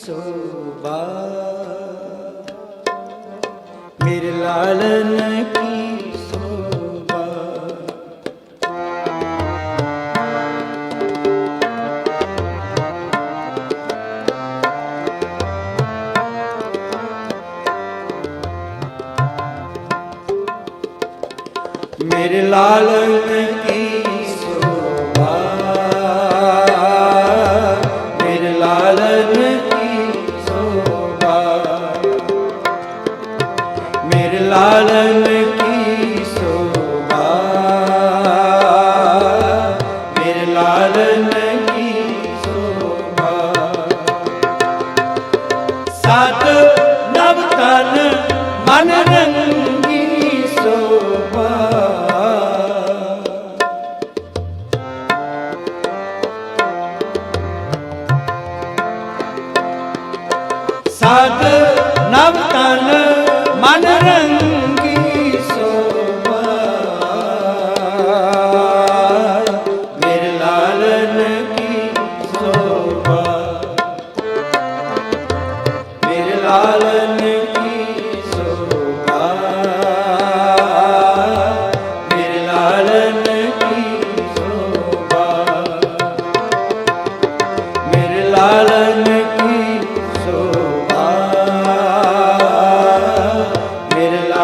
शोभा मेरे लालन की शोभा मेरे लालन की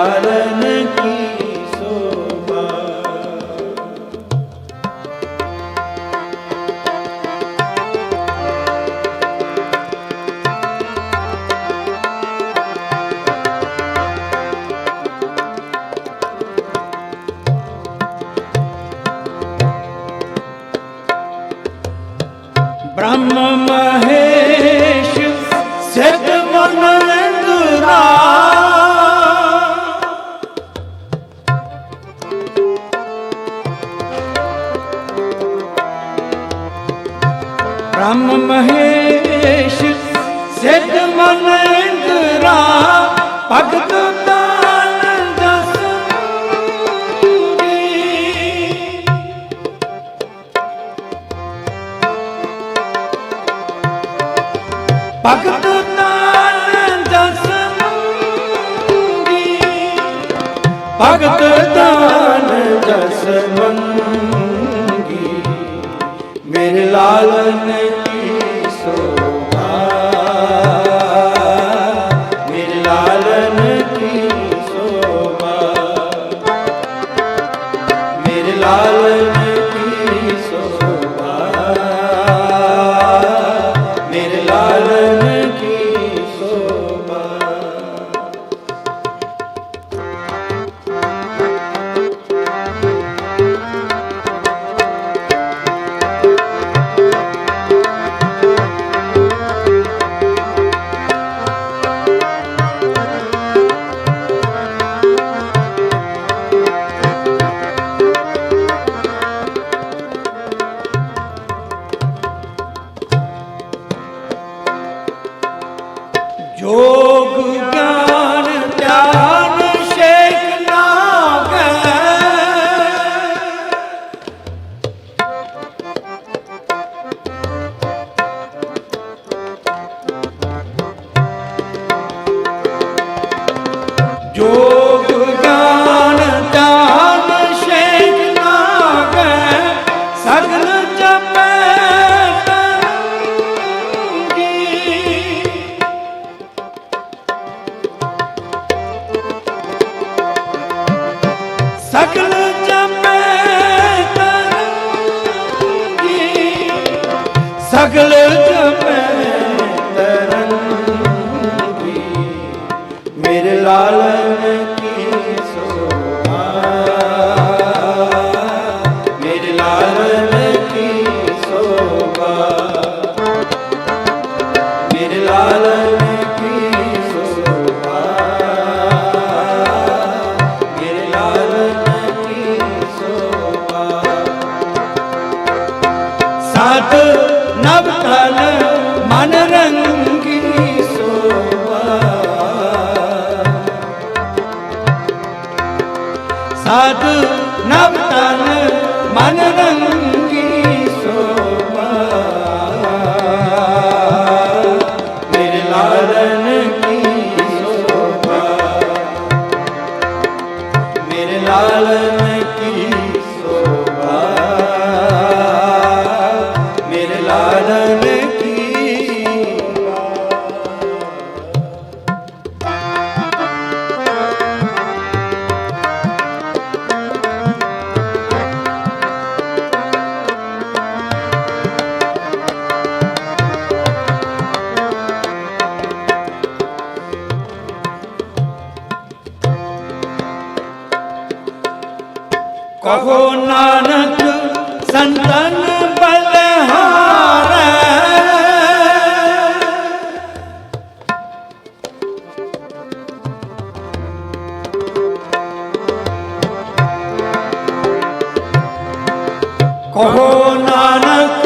ਕਾਰਨ ਕੀ ਰਾਮ ਮਹੇਸ਼ ਸਿੱਧ ਮਨੰਦਰਾ ਭਗਤ ਤਾਨ ਮੇਰੇ ਲਾਲ ਨੇ Hallelujah. ਸਗਲ ਜਮੈ ਮੇਰੇ ਲਾਲ ਮਨ ਰੰਗੀ ਸੋਭਾ। ਸਾਧੂ ਕਹੋ ਨਾਨਕ ਸੰਤਨ ਕਹੋ ਨਾਨਕ